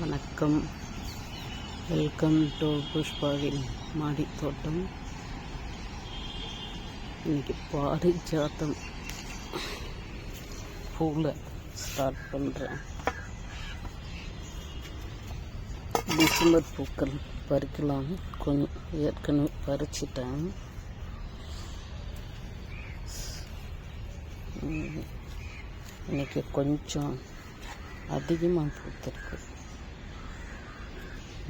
வணக்கம். Welcome to புஷ்பாவின் மாடி தோட்டம் இன்னைக்கு பாரிஜாத்தம் பூவில் ஸ்டார்ட் பண்ணுறேன் டிசம்பர் பூக்கள் பறிக்கலாம். கொஞ்சம் ஏற்கனவே பறிச்சிட்டேன். உம், இன்னைக்கு கொஞ்சம் அதிகமாக பூத்திருக்கு.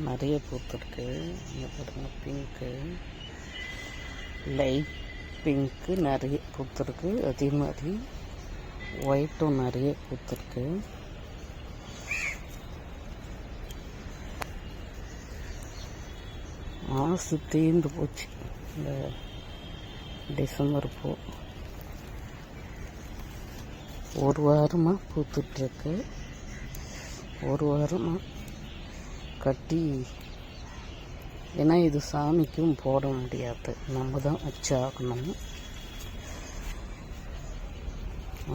நிறைய பூத்துருக்கு. இங்கே பாருங்க பிங்க்கு லைட் பிங்க்கு நிறைய பூத்துருக்கு. அதே மாதிரி ஒயிட்டும் நிறைய பூத்துருக்கு. மாசு தீர்ந்து போச்சு. இந்த டிசம்பர் பூ. ஒரு வாரமாக பூத்துட்ருக்கு ஒரு வாரமாக கட்டி ஏன்னா இது சாமிக்கும் போட முடியாது. நம்ம தான் வச்சாகணும்.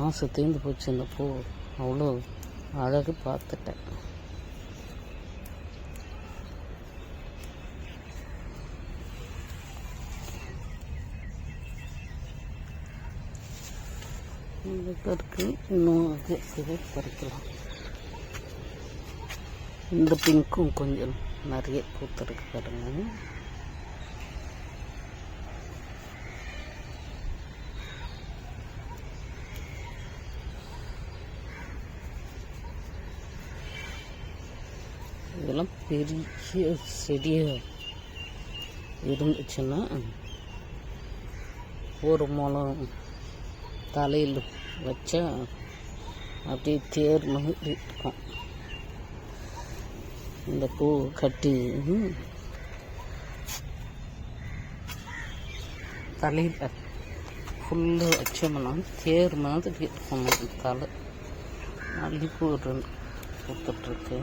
ஆசை தீர்ந்து போச்சு இந்த பூ. அவ்வளோ அழகு பார்த்துட்டேன். இருக்கு இன்னும் அது பறிக்கலாம். இந்த பிங்க்கும் கொஞ்சம் நிறைய பூத்திருக்கு பாருங்க. இதெல்லாம் பெரிய செடியாக இருந்துச்சுன்னா ஒரு முளம் தலையில் வச்சா அப்படியே தேர் மாதிரி இருக்கும். இந்த பூ கட்டி தலையில் ஃபுல்லாக வச்சோம்னா தேர் மாதிரி இருக்கும் தலை. மல்லிப்பூ ரெண்டு பூத்துட்ருக்கு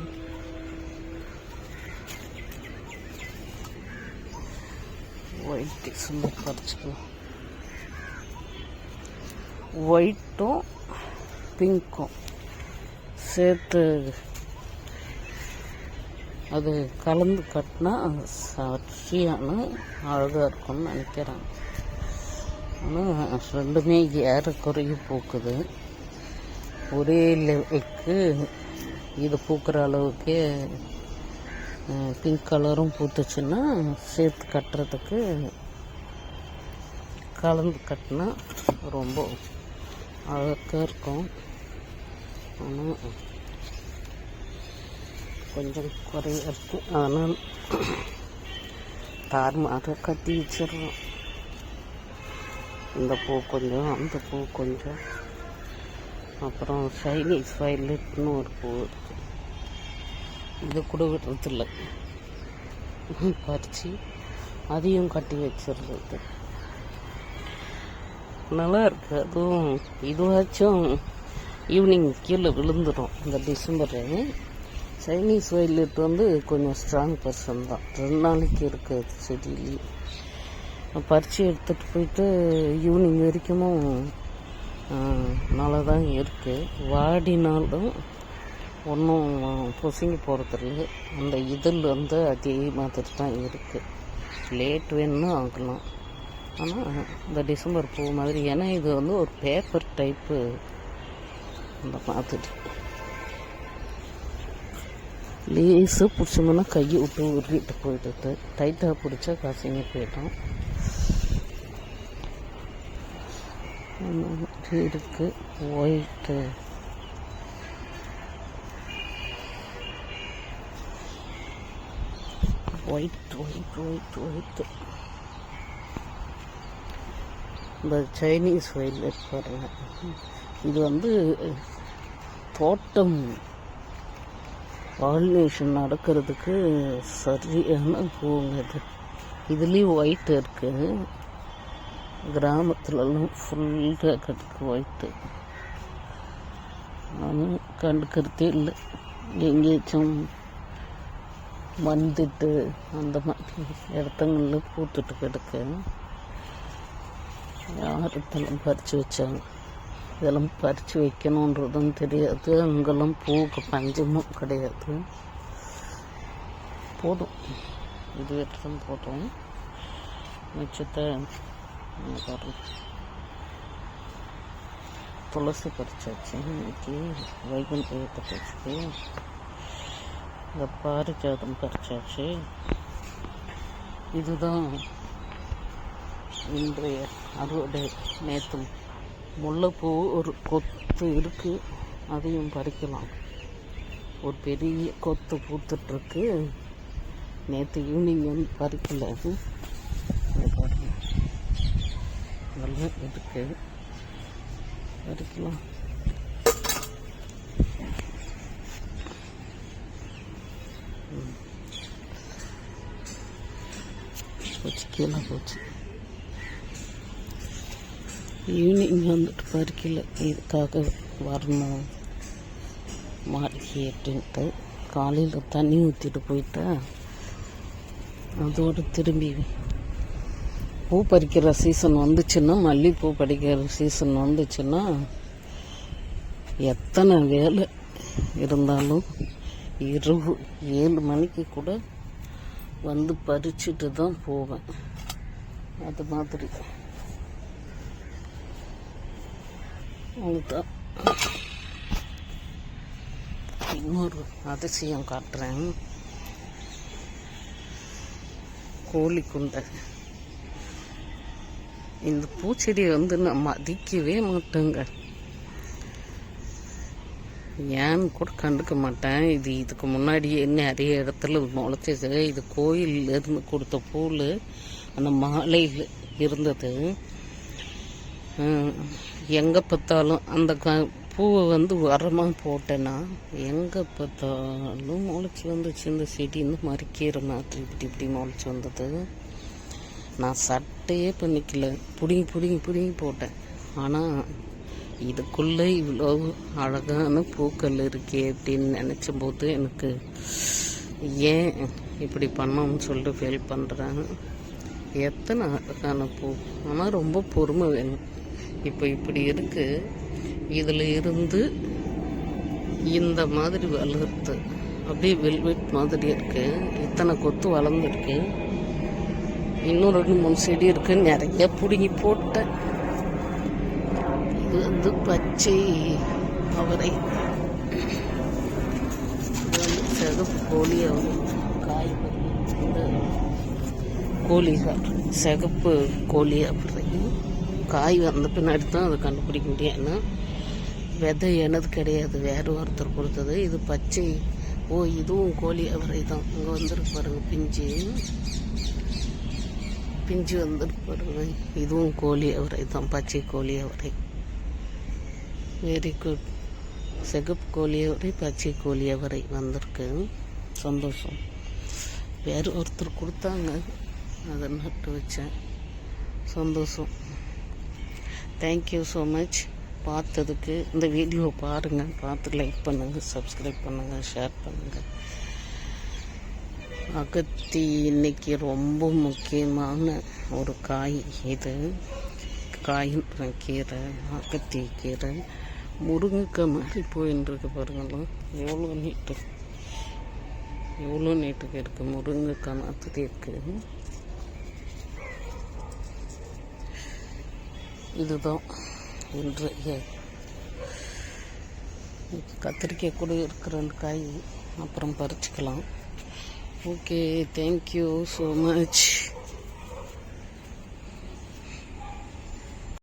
ஒயிட் சும்மா பறிச்சுக்கலாம். ஒயிட்டும் பிங்க்கும் சேர்த்து அது கலந்து கட்டினா சரியான அழகாக இருக்கும்னு நினைக்கிறேன் ஆனால் ரெண்டுமே ஏறக்குறைய பூக்குது. ஒரே லெவலுக்கு இது பூக்கிற அளவுக்கு பிங்க் கலரும் பூத்துச்சுன்னா சேர்த்து கட்டுறதுக்கு கலந்து கட்டினா ரொம்ப அழகாக இருக்கும். ஆனால் கொஞ்சம் குறைய இருக்குது அதனால் தார்மாக கட்டி வச்சிடுறோம் இந்த பூ கொஞ்சம் அந்த பூ கொஞ்சம் அப்புறம் சைனீஸ் வயலட்னு ஒரு பூ இது கூட விடுறதில்ல பறித்து அதையும் கட்டி வச்சிடுறது நல்லா இருக்கு அதுவும் இதுவாச்சும் ஈவினிங் கீழே விழுந்துடும் இந்த டிசம்பரு சைனீஸ் வயலட் வந்து கொஞ்சம் ஸ்ட்ராங் பர்சன் தான். ரெண்டு நாளைக்கு இருக்குது செடியிலேயே பறித்து எடுத்துகிட்டு போயிட்டு ஈவினிங் வரைக்கும் நல்லா தான் இருக்குது வாடினாலும் ஒன்றும் பொசுங்கி போகிறதில்ல அந்த இதில் வந்து அதே மாதிரி தான் இருக்குது லேட் வேணும்னா ஆகலாம் ஆனால் இந்த டிசம்பர் பூ மாதிரி ஏன்னா இது வந்து ஒரு பேப்பர் டைப்பு அந்த மாதிரி. லேசாக பிடிச்சோம்னா கையை விட்டு உருவிட்டு போயிடுது டைட்டாக பிடிச்சா காசிங்க போயிட்டோம் இருக்குது இருக்கு white white white white white இந்த சைனீஸ் வயலட் பாருங்க. இது வந்து தோட்டம். பாலினேஷன் நடக்கிறதுக்கு சரியான பூங்க இது. இதுலேயும் ஒயிட் இருக்குது கிராமத்துலலாம் ஃபுல்லாக கிடக்கு ஒயிட்டு ஆனால் கண்டுக்கிறதே இல்லை. எங்கேயாச்சும் வந்துட்டு அந்த மாதிரி இடத்துங்களில் பூத்துட்டு கிடக்கு. யார் பறித்து வச்சாங்க? இதெல்லாம் பறித்து வைக்கணுன்றதும் தெரியாது. அங்கெல்லாம் பூவுக்கு பஞ்சமும் கிடையாது. போதும். இது வெட்டுறதும் போதும். மிச்சத்தை துளசி பறிச்சாச்சு இன்னைக்கு வைகுண்ட ஏற்றப்பட்டுச்சு இந்த பாரிஜாதம் பறிச்சாச்சு. இதுதான் இன்றைய அறுவடை நேற்று முல்லைப்பூ ஒரு கொத்து இருக்குது அதையும் பறிக்கலாம். ஒரு பெரிய கொத்து பூத்துட்ருக்கு. நேற்று ஈவினிங் வந்து பறிக்கல அது. நல்லா இருக்கு. பறிக்கலாம். போச்சு கீழே போச்சு. ஈவினிங் வந்துட்டு பறிக்கல இதுக்காக வரணும். மாடிக்கு அப்படின்ட்டு. காலையில் தண்ணி ஊற்றிட்டு போயிட்டா அதோடு திரும்பி பூ பறிக்கிற சீசன் வந்துச்சுன்னா மல்லிகைப்பூ பறிக்கிற சீசன் வந்துச்சுன்னா எத்தனை வேலை இருந்தாலும் இரவு ஏழு மணிக்கு கூட வந்து பறிச்சுட்டு தான் போவேன். அது மாதிரி. அதுதான் இன்னொரு அதிசயம் காட்டுறேன். கோழி குண்டை. இந்த பூச்செடியை வந்து நான் மதிக்கவே மாட்டேங்க. ஏன்னு கூட கண்டுக்க மாட்டேன். இது இதுக்கு முன்னாடியே நிறைய இடத்துல முளைச்சிது. இது கோயில்ல இருந்து கொடுத்த பூல் அந்த மாலையில் இருந்தது. எங்கே பார்த்தாலும் அந்த க பூவை வந்து உரமாக போட்டேன்னா எங்கே பார்த்தாலும் முளைச்சி வந்துச்சு இந்த செடி இந்த மாதிரி கீரை மாதிரி இப்படி இப்படி முளைச்சி வந்தது. நான் சட்டையே பண்ணிக்கல. பிடுங்கி பிடுங்கி பிடுங்கி போட்டேன். ஆனால் இதுக்குள்ளே இவ்வளோ அழகான பூக்கள் இருக்கே அப்படின்னு நினச்சபோது எனக்கு ஏன் இப்படி பண்ணோம்னு சொல்லிட்டு ஃபீல் பண்ணுறேன் எத்தனை அழகான பூ. ஆனால் ரொம்ப பொறுமை வேணும். இப்போ இப்படி இருக்கு. இதில் இருந்து இந்த மாதிரி வளர்த்து அப்படியே வெல்வெட் மாதிரி இருக்குது இத்தனை கொத்து வளர்ந்துருக்கு. இன்னும் ரெண்டு மூணு செடி இருக்கு. நிறைய பிடுங்கி போட்டேன். இது வந்து பச்சை அவரை. இது வந்து சிகப்பு கோழி அவரை. காய் இந்த கோழிகார் சிகப்பு கோழி அவரை. காய் வந்த பின்னாடி தான் அதை கண்டுபிடிக்க முடியும். ஏன்னா விதை எனது கிடையாது. வேறு ஒருத்தர் கொடுத்தது. இது பச்சை. ஓ இதுவும் கோழி அவரை தான். இங்கே வந்துருக்கு பாருங்க. பிஞ்சு. பிஞ்சு வந்துருக்கு பாருங்க. இதுவும் கோழி அவரை தான். பச்சை கோழி அவரை. வெரி குட் சிகப்பு கோழி அவரை பச்சை கோழி அவரை வந்திருக்கு. சந்தோஷம். வேறு ஒருத்தர் கொடுத்தாங்க. அதை நட்டு வச்சேன். சந்தோஷம். தேங்க்யூ ஸோ மச் பார்த்ததுக்கு இந்த வீடியோ பாருங்கள் பார்த்து லைக் பண்ணுங்கள் சப்ஸ்கிரைப் பண்ணுங்கள் ஷேர் பண்ணுங்கள் அகத்தி இன்னைக்கு ரொம்ப முக்கியமான ஒரு காய் இது. காயின்ற கீரை அகத்தி கீரை. முருங்கைக்காய் மாதிரி போயின்னு பாருங்களா. எவ்வளோ நீட்டு எவ்வளோ நீட்டுக்கு இருக்குது முருங்கைக்காய் மாதிரி இருக்குது இதுதான் இன்றைய கத்திரிக்காய் கூட இருக்கிற காய். அப்புறம் பறிச்சுக்கலாம். Okay thank you so much